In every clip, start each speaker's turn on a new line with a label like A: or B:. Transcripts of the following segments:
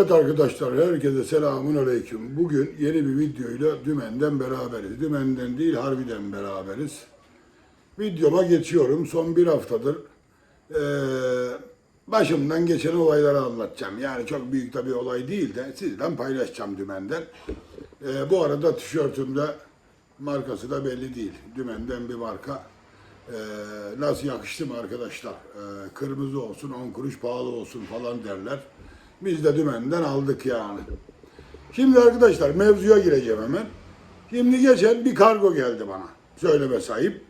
A: Evet arkadaşlar herkese selamun aleyküm. Bugün yeni bir videoyla Dümen'den beraberiz. Dümen'den değil harbiden beraberiz. Videoma geçiyorum. Son bir haftadır eee, başımdan geçen olayları anlatacağım. Yani çok büyük tabii olay değil de sizden paylaşacağım Dümen'den. Eee, bu arada tişörtümde markası da belli değil. Dümen'den bir marka. Eee, nasıl yakıştı mı arkadaşlar? Eee, kırmızı olsun, 10 kuruş pahalı olsun falan derler. Biz de dümenden aldık yani. Şimdi arkadaşlar mevzuya gireceğim hemen. Şimdi geçen bir kargo geldi bana. Söyleme sahip.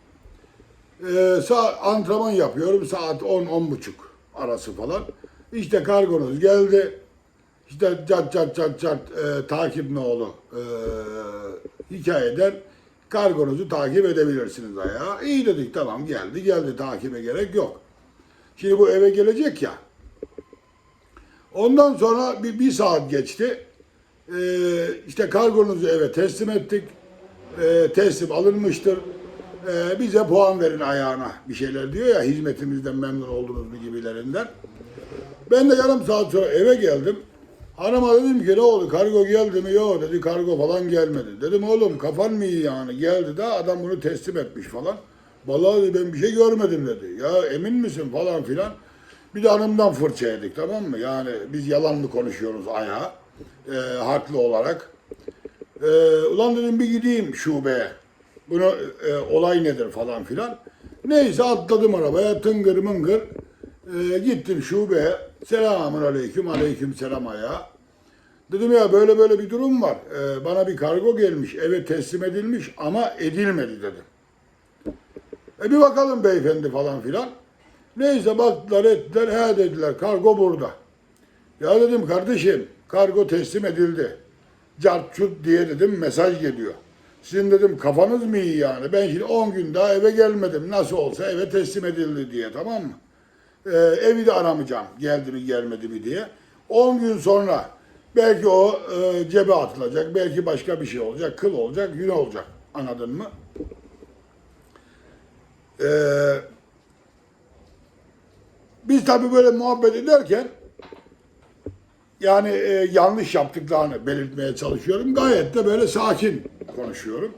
A: Ee, sa antrenman yapıyorum saat 10-10.30 arası falan. İşte kargonuz geldi. İşte cat cat cat cat e, takip nolu e, hikayeden kargonuzu takip edebilirsiniz ayağa. İyi dedik tamam geldi geldi takibe gerek yok. Şimdi bu eve gelecek ya. Ondan sonra bir, bir saat geçti. Ee, işte kargonuzu eve teslim ettik. Ee, teslim alınmıştır. Ee, bize puan verin ayağına bir şeyler diyor ya hizmetimizden memnun oldunuz mu gibilerinden. Ben de yarım saat sonra eve geldim. Hanıma dedim ki ne oldu kargo geldi mi? Yok dedi kargo falan gelmedi. Dedim oğlum kafan mı iyi yani geldi de adam bunu teslim etmiş falan. Vallahi ben bir şey görmedim dedi. Ya emin misin falan filan. Bir de hanımdan fırça yedik tamam mı? Yani biz yalan mı konuşuyoruz ayağa? Ee, haklı olarak. Ee, ulan dedim bir gideyim şubeye. Bunu e, olay nedir falan filan. Neyse atladım arabaya tıngır mıngır. Ee, gittim şubeye. Selamun aleyküm aleyküm selam ayağa. Dedim ya böyle böyle bir durum var. Ee, bana bir kargo gelmiş eve teslim edilmiş ama edilmedi dedim. E bir bakalım beyefendi falan filan. Neyse baktılar ettiler he dediler kargo burada. Ya dedim kardeşim kargo teslim edildi. Cart çut diye dedim mesaj geliyor. Sizin dedim kafanız mı iyi yani? Ben şimdi 10 gün daha eve gelmedim. Nasıl olsa eve teslim edildi diye tamam mı? Ee, evi de aramayacağım. Geldi mi gelmedi mi diye. 10 gün sonra belki o e, cebe atılacak. Belki başka bir şey olacak. Kıl olacak, yün olacak. Anladın mı? Ee, biz tabii böyle muhabbet ederken yani e, yanlış yaptıklarını belirtmeye çalışıyorum. Gayet de böyle sakin konuşuyorum.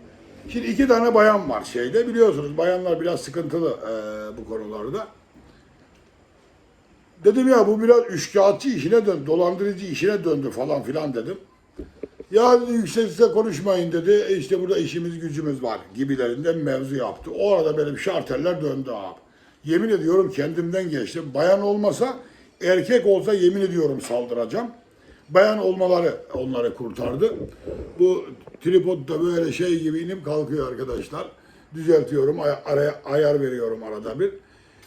A: Şimdi iki tane bayan var şeyde biliyorsunuz bayanlar biraz sıkıntılı e, bu konularda. Dedim ya bu biraz üçkağıtçı işine döndü, dolandırıcı işine döndü falan filan dedim. Ya dedi yüksek sesle konuşmayın dedi. E işte burada işimiz gücümüz var gibilerinden mevzu yaptı. O arada benim şarteller döndü abi. Yemin ediyorum kendimden geçtim. Bayan olmasa erkek olsa yemin ediyorum saldıracağım. Bayan olmaları onları kurtardı. Bu tripod da böyle şey gibi inip kalkıyor arkadaşlar. Düzeltiyorum, ay- araya ayar veriyorum arada bir.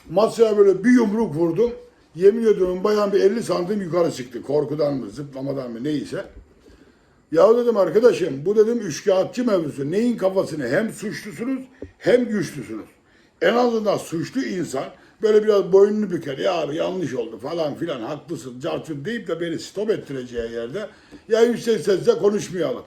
A: Masaya böyle bir yumruk vurdum. Yemin ediyorum bayan bir 50 santim yukarı çıktı. Korkudan mı, zıplamadan mı neyse. Ya dedim arkadaşım bu dedim üçkağıtçı mevzusu. Neyin kafasını hem suçlusunuz hem güçlüsünüz. En azından suçlu insan böyle biraz boynunu büker. Ya abi yanlış oldu falan filan haklısın cartın deyip de beni stop ettireceği yerde ya yüksek sesle konuşmayalım.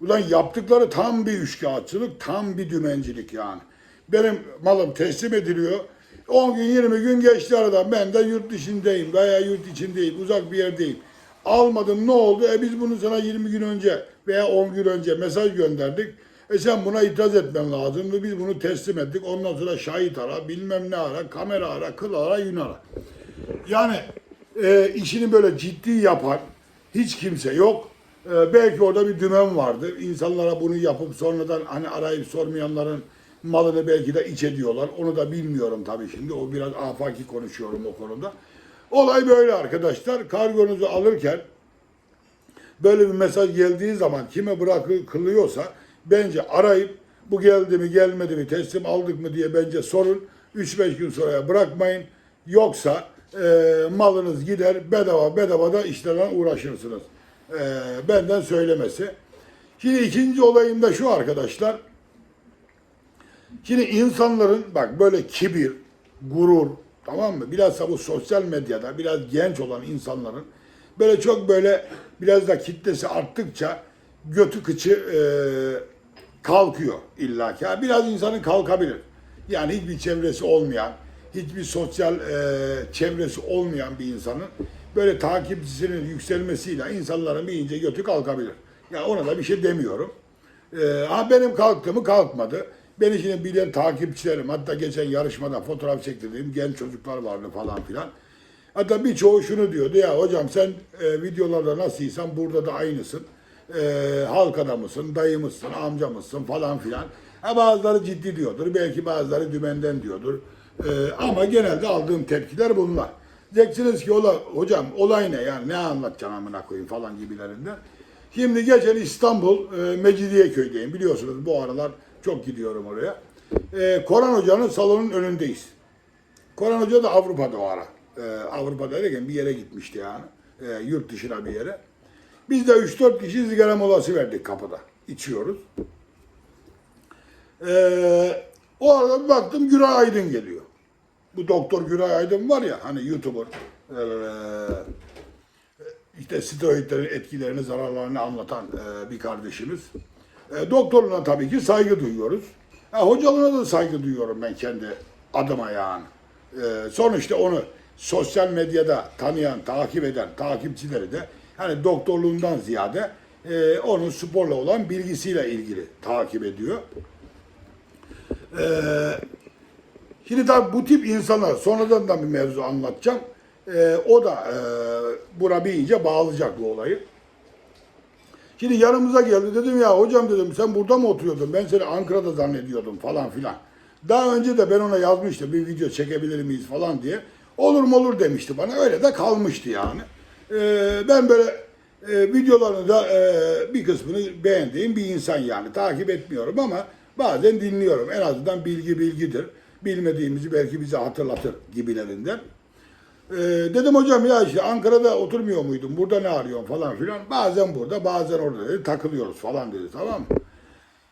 A: Ulan yaptıkları tam bir üçkağıtçılık, tam bir dümencilik yani. Benim malım teslim ediliyor. 10 gün 20 gün geçti aradan. Ben de yurt dışındayım veya yurt içindeyim, uzak bir yerdeyim. Almadım ne oldu? E biz bunu sana 20 gün önce veya 10 gün önce mesaj gönderdik. E sen buna itiraz etmen lazım ve biz bunu teslim ettik. Ondan sonra şahit ara, bilmem ne ara, kamera ara, kıl ara, yün ara. Yani e, işini böyle ciddi yapan hiç kimse yok. E, belki orada bir dümen vardı. İnsanlara bunu yapıp sonradan hani arayıp sormayanların malını belki de iç ediyorlar. Onu da bilmiyorum tabii şimdi. O biraz afaki konuşuyorum o konuda. Olay böyle arkadaşlar. Kargonuzu alırken böyle bir mesaj geldiği zaman kime bırakılıyorsa bence arayıp bu geldi mi gelmedi mi teslim aldık mı diye bence sorun. 3-5 gün sonraya bırakmayın. Yoksa e, malınız gider bedava bedava da işlerle uğraşırsınız. E, benden söylemesi. Şimdi ikinci olayım da şu arkadaşlar. Şimdi insanların bak böyle kibir, gurur tamam mı? Bilhassa bu sosyal medyada biraz genç olan insanların böyle çok böyle biraz da kitlesi arttıkça götü kıçı e, kalkıyor illaki. Ha, Biraz insanın kalkabilir. Yani hiçbir çevresi olmayan, hiçbir sosyal e, çevresi olmayan bir insanın böyle takipçisinin yükselmesiyle insanların bir ince götü kalkabilir. Ya ona da bir şey demiyorum. Ee, ha benim kalktı mı kalkmadı. Beni şimdi bilen takipçilerim, hatta geçen yarışmada fotoğraf çektirdiğim genç çocuklar vardı falan filan. Hatta birçoğu şunu diyordu ya hocam sen e, videolarda nasılsan burada da aynısın. E, halk adamısın, dayımızsın, amcamızsın falan filan. Ha, bazıları ciddi diyordur, belki bazıları dümenden diyordur. E, ama genelde aldığım tepkiler bunlar. Diyeceksiniz ki ola, hocam olay ne yani ne anlatacaksın amına koyayım falan gibilerinden. Şimdi geçen İstanbul e, Mecidiyeköy'deyim biliyorsunuz bu aralar çok gidiyorum oraya. E, Koran Hoca'nın salonun önündeyiz. Koran Hoca da Avrupa'da o ara. Ee, Avrupa'da derken bir yere gitmişti yani. Ee, yurt dışına bir yere. Biz de 3-4 kişi sigara molası verdik kapıda. İçiyoruz. Ee, o arada bir baktım Güray Aydın geliyor. Bu doktor Güray Aydın var ya hani YouTuber. Ee, işte steroidlerin etkilerini, zararlarını anlatan e, bir kardeşimiz. E, doktoruna tabii ki saygı duyuyoruz. E, hocalığına da saygı duyuyorum ben kendi adıma yani. E, sonuçta onu sosyal medyada tanıyan, takip eden takipçileri de hani doktorluğundan ziyade e, onun sporla olan bilgisiyle ilgili takip ediyor. E, Şimdi tabii bu tip insanlar sonradan da bir mevzu anlatacağım. Ee, o da e, buna bir iyice bağlayacak bu olayı. Şimdi yanımıza geldi dedim ya hocam dedim sen burada mı oturuyordun? Ben seni Ankara'da zannediyordum falan filan. Daha önce de ben ona yazmıştım bir video çekebilir miyiz falan diye. Olur mu olur demişti bana. Öyle de kalmıştı yani. Ee, ben böyle e, videolarını da e, bir kısmını beğendiğim bir insan yani. Takip etmiyorum ama bazen dinliyorum. En azından bilgi bilgidir. Bilmediğimizi belki bize hatırlatır gibilerinden. Ee, dedim hocam ya işte Ankara'da oturmuyor muydun? Burada ne arıyorsun falan filan. Bazen burada bazen orada dedi. Takılıyoruz falan dedi tamam mı?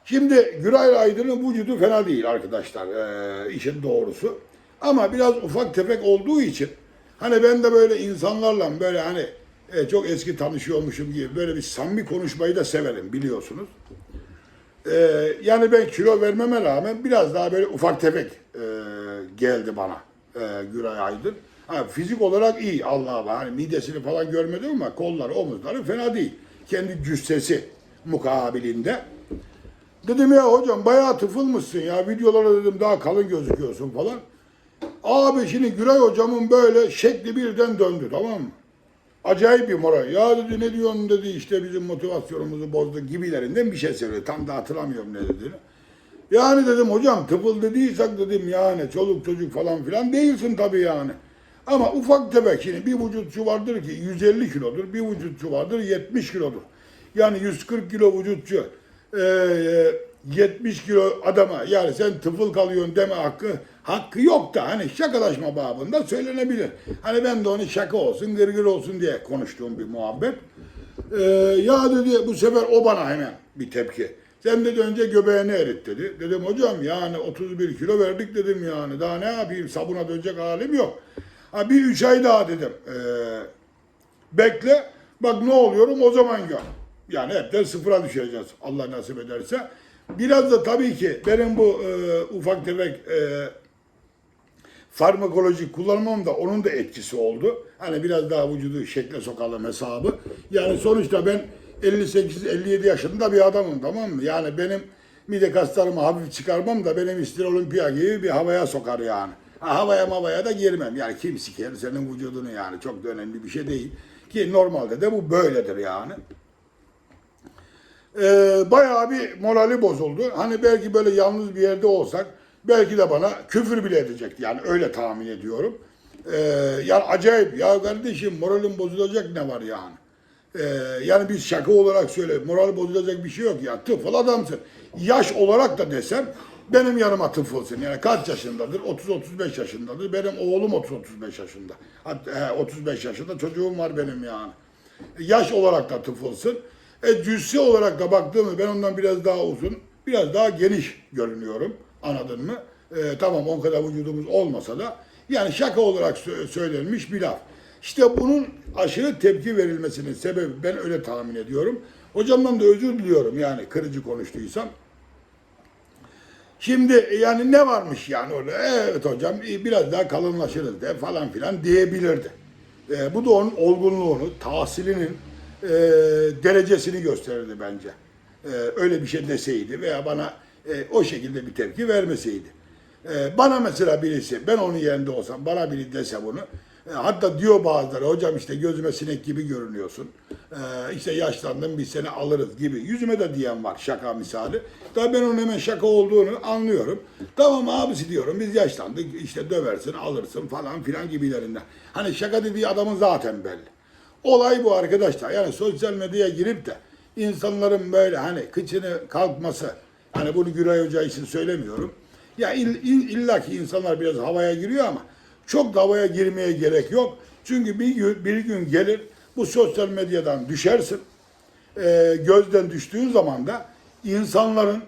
A: Şimdi Güray Aydın'ın vücudu fena değil arkadaşlar ee, işin doğrusu. Ama biraz ufak tefek olduğu için hani ben de böyle insanlarla böyle hani e, çok eski tanışıyormuşum gibi böyle bir samimi konuşmayı da severim biliyorsunuz. Ee, yani ben kilo vermeme rağmen biraz daha böyle ufak tefek e, geldi bana e, Güray Aydın. Ha, fizik olarak iyi Allah'a. Hani midesini falan görmedim ama kolları, omuzları fena değil. Kendi cüssesi mukabilinde. Dedim ya hocam bayağı tıfılmışsın ya. Videolara dedim daha kalın gözüküyorsun falan. Abi şimdi Güray hocamın böyle şekli birden döndü tamam mı? Acayip bir moral. Ya dedi ne diyorsun dedi işte bizim motivasyonumuzu bozdu gibilerinden bir şey söyledi. Tam da hatırlamıyorum ne dediğini. Yani dedim hocam tıfıl dediysek dedim yani çoluk çocuk falan filan değilsin tabii yani. Ama ufak tefek şimdi bir vücutçu vardır ki 150 kilodur, bir vücutçu vardır 70 kilodur. Yani 140 kilo vücutçu, eee 70 kilo adama yani sen tıfıl kalıyorsun deme hakkı hakkı yok da hani şakalaşma babında söylenebilir. Hani ben de onu şaka olsun, gırgır olsun diye konuştuğum bir muhabbet. Ee, ya dedi bu sefer o bana hemen bir tepki. Sen dedi önce göbeğini erit dedi. Dedim hocam yani 31 kilo verdik dedim yani. Daha ne yapayım sabuna dönecek halim yok. Ha bir üç ay daha dedim. Ee, bekle bak ne oluyorum o zaman gör. Yani hepten sıfıra düşeceğiz Allah nasip ederse. Biraz da tabii ki benim bu e, ufak tefek e, farmakolojik kullanmam da onun da etkisi oldu. Hani biraz daha vücudu şekle sokalım hesabı. Yani sonuçta ben 58-57 yaşında bir adamım tamam mı? Yani benim mide kaslarımı hafif çıkarmam da benim istil olimpiya gibi bir havaya sokar yani. Ha, havaya havaya da girmem. Yani kim siker senin vücudunu yani çok da önemli bir şey değil. Ki normalde de bu böyledir yani. Ee, bayağı bir morali bozuldu. Hani belki böyle yalnız bir yerde olsak belki de bana küfür bile edecekti. Yani öyle tahmin ediyorum. Ee, yani acayip ya kardeşim moralin bozulacak ne var yani? Ee, yani biz şaka olarak söyle moral bozulacak bir şey yok ya tıfıl adamsın. Yaş olarak da desem benim yanıma tıfılsın. Yani kaç yaşındadır? 30-35 yaşındadır. Benim oğlum 30-35 yaşında. Hatta he, 35 yaşında çocuğum var benim yani. Yaş olarak da tıfılsın. E cüsse olarak da baktığımda ben ondan biraz daha uzun, biraz daha geniş görünüyorum. Anladın mı? E, tamam o kadar vücudumuz olmasa da yani şaka olarak sö- söylenmiş bir laf. İşte bunun aşırı tepki verilmesinin sebebi ben öyle tahmin ediyorum. Hocamdan da özür diliyorum yani kırıcı konuştuysam. Şimdi yani ne varmış yani orada? Evet hocam e, biraz daha kalınlaşırız de falan filan diyebilirdi. E, bu da onun olgunluğunu, tahsilinin e, derecesini gösterirdi bence. E, öyle bir şey deseydi veya bana e, o şekilde bir tepki vermeseydi. E, bana mesela birisi, ben onun yerinde olsam, bana biri dese bunu, e, hatta diyor bazıları, hocam işte gözüme sinek gibi görünüyorsun, e, işte yaşlandım biz seni alırız gibi. Yüzüme de diyen var şaka misali. Tabii ben onun hemen şaka olduğunu anlıyorum. Tamam abisi diyorum biz yaşlandık işte döversin alırsın falan filan gibilerinden. Hani şaka dediği adamın zaten belli. Olay bu arkadaşlar. Yani sosyal medyaya girip de insanların böyle hani kıçını kalkması, hani bunu Güray Hoca için söylemiyorum. Ya ill, ill- illa ki insanlar biraz havaya giriyor ama çok da havaya girmeye gerek yok. Çünkü bir gün, bir gün gelir bu sosyal medyadan düşersin. Ee, gözden düştüğün zaman da insanların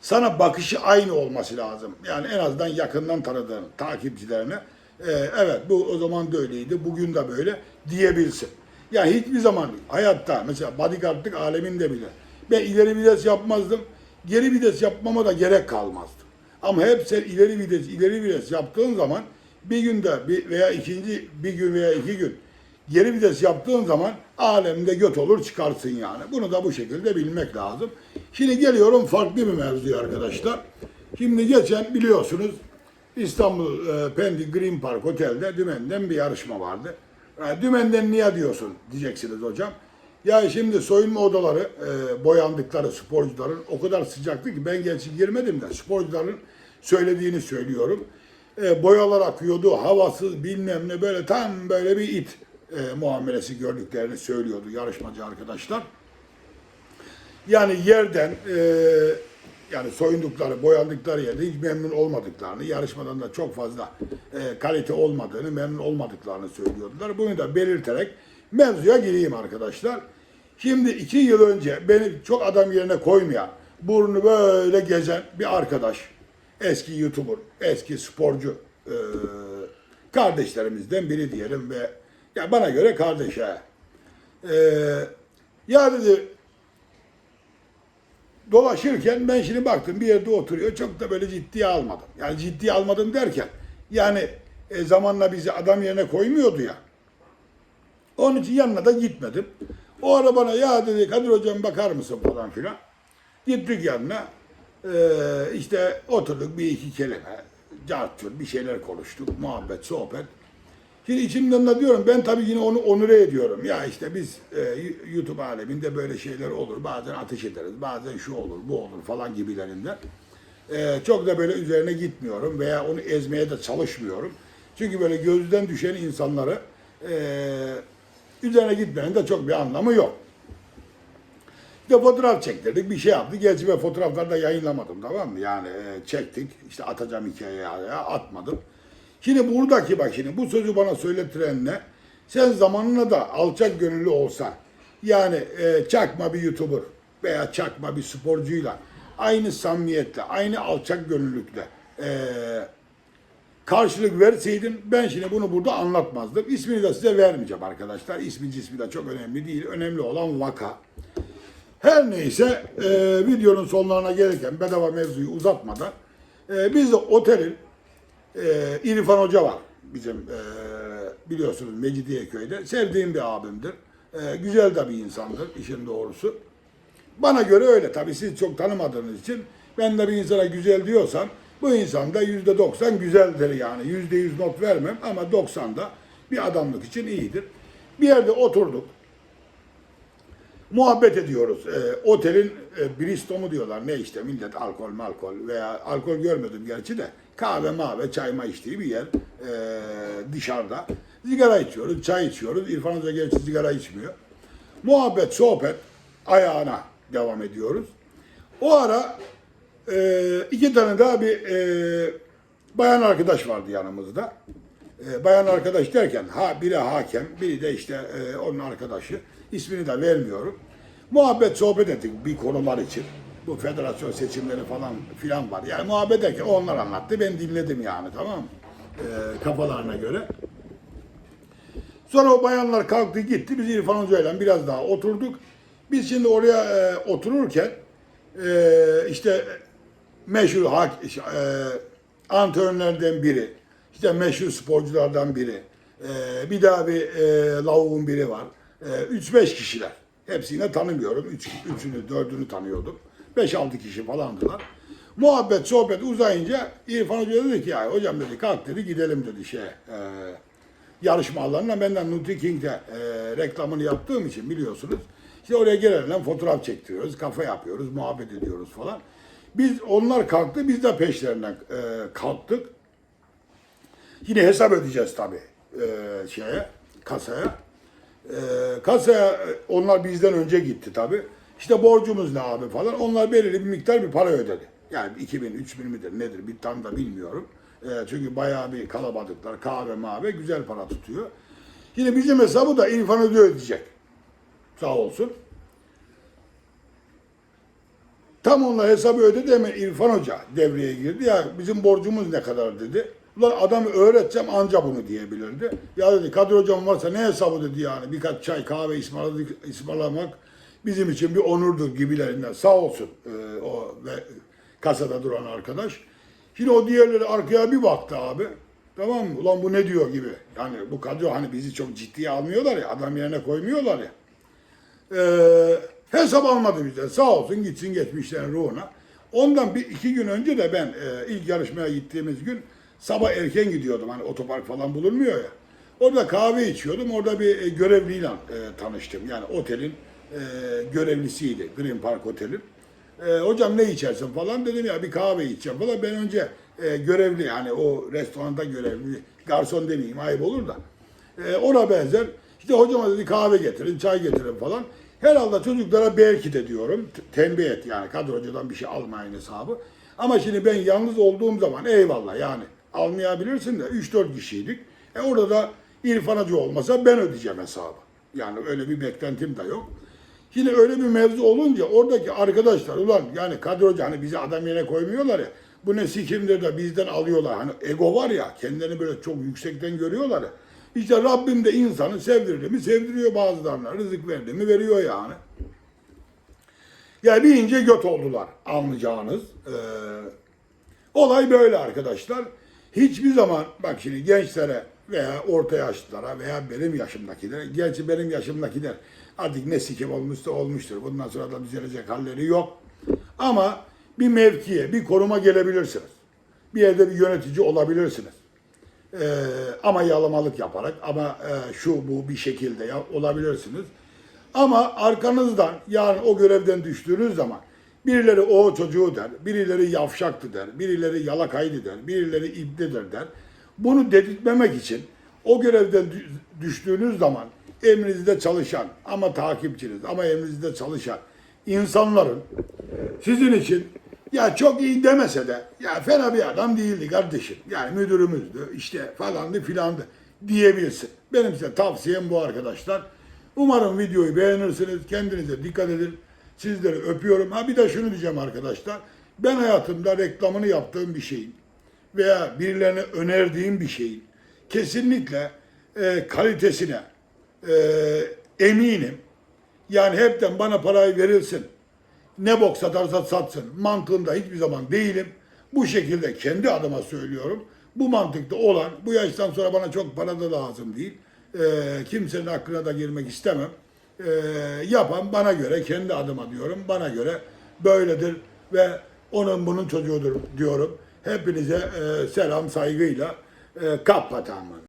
A: sana bakışı aynı olması lazım. Yani en azından yakından tanıdığın takipçilerine e, evet bu o zaman da öyleydi, bugün de böyle diyebilsin. Yani hiçbir zaman hayatta mesela bodyguardlık aleminde bile ben ileri vites yapmazdım, geri vites yapmama da gerek kalmazdı. Ama hep sen ileri vites, ileri vites yaptığın zaman bir günde bir veya ikinci bir gün veya iki gün geri vites yaptığın zaman alemde göt olur çıkarsın yani. Bunu da bu şekilde bilmek lazım. Şimdi geliyorum farklı bir mevzuya arkadaşlar. Şimdi geçen biliyorsunuz İstanbul e, Pendik Green Park Otel'de Dümen'den bir yarışma vardı. E, Dümen'den niye diyorsun diyeceksiniz hocam. Ya şimdi soyunma odaları e, boyandıkları sporcuların o kadar sıcaktı ki ben gerçi girmedim de sporcuların söylediğini söylüyorum. E, boyalar akıyordu, havasız bilmem ne böyle tam böyle bir it e, muamelesi gördüklerini söylüyordu yarışmacı arkadaşlar. Yani yerden e, yani soyundukları, boyandıkları yerde hiç memnun olmadıklarını, yarışmadan da çok fazla e, kalite olmadığını, memnun olmadıklarını söylüyordular. Bunu da belirterek mevzuya gireyim arkadaşlar. Şimdi iki yıl önce beni çok adam yerine koymayan, burnu böyle gezen bir arkadaş, eski YouTuber, eski sporcu e, kardeşlerimizden biri diyelim ve ya bana göre kardeş ha. E, ya dedi dolaşırken ben şimdi baktım bir yerde oturuyor. Çok da böyle ciddiye almadım. Yani ciddiye almadım derken yani e, zamanla bizi adam yerine koymuyordu ya. Onun için yanına da gitmedim. O ara bana ya dedi Kadir hocam bakar mısın falan filan. Gittik yanına. Ee, işte oturduk bir iki kelime. Cartçur bir şeyler konuştuk. Muhabbet, sohbet. Şimdi içimden de diyorum ben tabii yine onu onure ediyorum. Ya işte biz e, YouTube aleminde böyle şeyler olur. Bazen ateş ederiz. Bazen şu olur, bu olur falan gibilerinden. E, çok da böyle üzerine gitmiyorum veya onu ezmeye de çalışmıyorum. Çünkü böyle gözden düşen insanları e, üzerine gitmenin de çok bir anlamı yok. İşte fotoğraf çektirdik, bir şey yaptık. Gerçi ben fotoğrafları da yayınlamadım tamam mı? Yani e, çektik, işte atacağım hikayeye atmadım. Şimdi buradaki bak şimdi bu sözü bana söylettiren ne? Sen zamanına da alçak gönüllü olsan, yani e, çakma bir YouTuber veya çakma bir sporcuyla aynı samimiyetle, aynı alçak gönüllülükle e, karşılık verseydin ben şimdi bunu burada anlatmazdım. İsmini de size vermeyeceğim arkadaşlar. İsmi cismi de çok önemli değil. Önemli olan vaka. Her neyse e, videonun sonlarına gelirken bedava mevzuyu uzatmadan e, biz de otelin e, İrfan Hoca var bizim e, biliyorsunuz Mecidiyeköy'de. Sevdiğim bir abimdir. E, güzel de bir insandır işin doğrusu. Bana göre öyle tabii siz çok tanımadığınız için ben de bir insana güzel diyorsam bu insan da yüzde doksan güzeldir yani. Yüzde yüz not vermem ama doksan da bir adamlık için iyidir. Bir yerde oturduk muhabbet ediyoruz. E, otelin e, Bristol'u diyorlar. Ne işte millet alkol malkol veya alkol görmedim gerçi de kahve mave çayma içtiği bir yer e, dışarıda. Sigara içiyoruz, çay içiyoruz. İrfan Hoca gerçi sigara içmiyor. Muhabbet, sohbet ayağına devam ediyoruz. O ara e, iki tane daha bir e, bayan arkadaş vardı yanımızda. E, bayan arkadaş derken ha biri hakem, biri de işte e, onun arkadaşı. İsmini de vermiyorum. Muhabbet sohbet ettik bir konular için. Bu federasyon seçimleri falan filan var. Yani muhabbet ederken onlar anlattı. Ben dinledim yani tamam mı? E, kafalarına göre. Sonra o bayanlar kalktı gitti. Biz İrfan Hoca'yla biraz daha oturduk. Biz şimdi oraya e, otururken e, işte meşhur hak, e, antrenörlerden biri, işte meşhur sporculardan biri, Ee, bir daha bir e, lavuğun biri var. 3-5 kişiler. Hepsini tanımıyorum. Üç, üçünü, dördünü tanıyordum. 5-6 kişi falandılar. Muhabbet, sohbet uzayınca İrfan Hoca dedi ki ya hocam dedi kalk dedi gidelim dedi şey e, yarışma alanına. Benden Nutri King'de e, reklamını yaptığım için biliyorsunuz. İşte oraya gelelim fotoğraf çektiriyoruz, kafa yapıyoruz, muhabbet ediyoruz falan. Biz onlar kalktı, biz de peşlerinden e, kalktık. Yine hesap ödeyeceğiz tabii e, şeye, kasaya. E, kasaya onlar bizden önce gitti tabii. İşte borcumuz ne abi falan. Onlar belirli bir miktar bir para ödedi. Yani 2000, 3000 midir nedir bir tam da bilmiyorum. E, çünkü bayağı bir kalabalıklar, kahve mavi güzel para tutuyor. Yine bizim hesabı da İrfan Ödü ödeyecek. Sağ olsun. Tam onunla hesabı ödedi hemen İrfan Hoca devreye girdi. Ya bizim borcumuz ne kadar dedi. Ulan adamı öğreteceğim anca bunu diyebilirdi. Ya dedi Kadir Hocam varsa ne hesabı dedi yani. Birkaç çay kahve ısmarlamak bizim için bir onurdur gibilerinden. Sağ olsun e, o ve kasada duran arkadaş. Şimdi o diğerleri arkaya bir baktı abi. Tamam mı? Ulan bu ne diyor gibi. Yani bu kadro hani bizi çok ciddiye almıyorlar ya. Adam yerine koymuyorlar ya. Ee, hesap almadı bizden. Sağ olsun gitsin geçmişlerin ruhuna. Ondan bir iki gün önce de ben e, ilk yarışmaya gittiğimiz gün sabah erken gidiyordum. Hani otopark falan bulunmuyor ya. Orada kahve içiyordum. Orada bir e, görevliyle e, tanıştım. Yani otelin e, görevlisiydi. Green Park Otel'in. E, hocam ne içersin falan dedim ya bir kahve içeceğim falan. Ben önce e, görevli yani o restoranda görevli garson demeyeyim ayıp olur da. E, ona benzer. İşte hocama dedi kahve getirin, çay getirin falan. Herhalde çocuklara belki de diyorum tembih et yani kadro hocadan bir şey almayın hesabı. Ama şimdi ben yalnız olduğum zaman eyvallah yani almayabilirsin de 3-4 kişiydik. E orada da İrfan Hoca olmasa ben ödeyeceğim hesabı. Yani öyle bir beklentim de yok. Yine öyle bir mevzu olunca oradaki arkadaşlar ulan yani Kadir Hoca hani bizi adam yerine koymuyorlar ya. Bu ne sikimdir de bizden alıyorlar. Hani ego var ya kendilerini böyle çok yüksekten görüyorlar ya. İşte Rabbim de insanı sevdirdi mi sevdiriyor bazılarına. Rızık verdi mi veriyor yani. Yani bir ince göt oldular anlayacağınız. Ee, olay böyle arkadaşlar. Hiçbir zaman bak şimdi gençlere veya orta yaşlılara veya benim yaşımdakilere, gerçi benim yaşımdakiler artık ne sikim olmuşsa olmuştur. Bundan sonra da düzelecek halleri yok. Ama bir mevkiye, bir konuma gelebilirsiniz. Bir yerde bir yönetici olabilirsiniz. Ee, ama yalamalık yaparak ama e, şu bu bir şekilde ya, olabilirsiniz. Ama arkanızdan yani o görevden düştüğünüz zaman birileri o çocuğu der, birileri yavşaktı der, birileri yalakaydı der, birileri ibnedir der. Bunu dedirtmemek için o görevden dü- düştüğünüz zaman emrinizde çalışan ama takipçiniz ama emrinizde çalışan insanların sizin için ya çok iyi demese de ya fena bir adam değildi kardeşim. Yani müdürümüzdü işte falandı filandı diyebilsin. Benim size tavsiyem bu arkadaşlar. Umarım videoyu beğenirsiniz. Kendinize dikkat edin. Sizleri öpüyorum. Ha bir de şunu diyeceğim arkadaşlar. Ben hayatımda reklamını yaptığım bir şeyin veya birilerine önerdiğim bir şeyin kesinlikle e, kalitesine e, eminim. Yani hepten bana parayı verilsin ne bok satarsa satsın mantığında hiçbir zaman değilim. Bu şekilde kendi adıma söylüyorum. Bu mantıkta olan, bu yaştan sonra bana çok para da lazım değil. Ee, kimsenin aklına da girmek istemem. Ee, yapan bana göre, kendi adıma diyorum, bana göre böyledir ve onun bunun çocuğudur diyorum. Hepinize e, selam saygıyla e, kapatamam.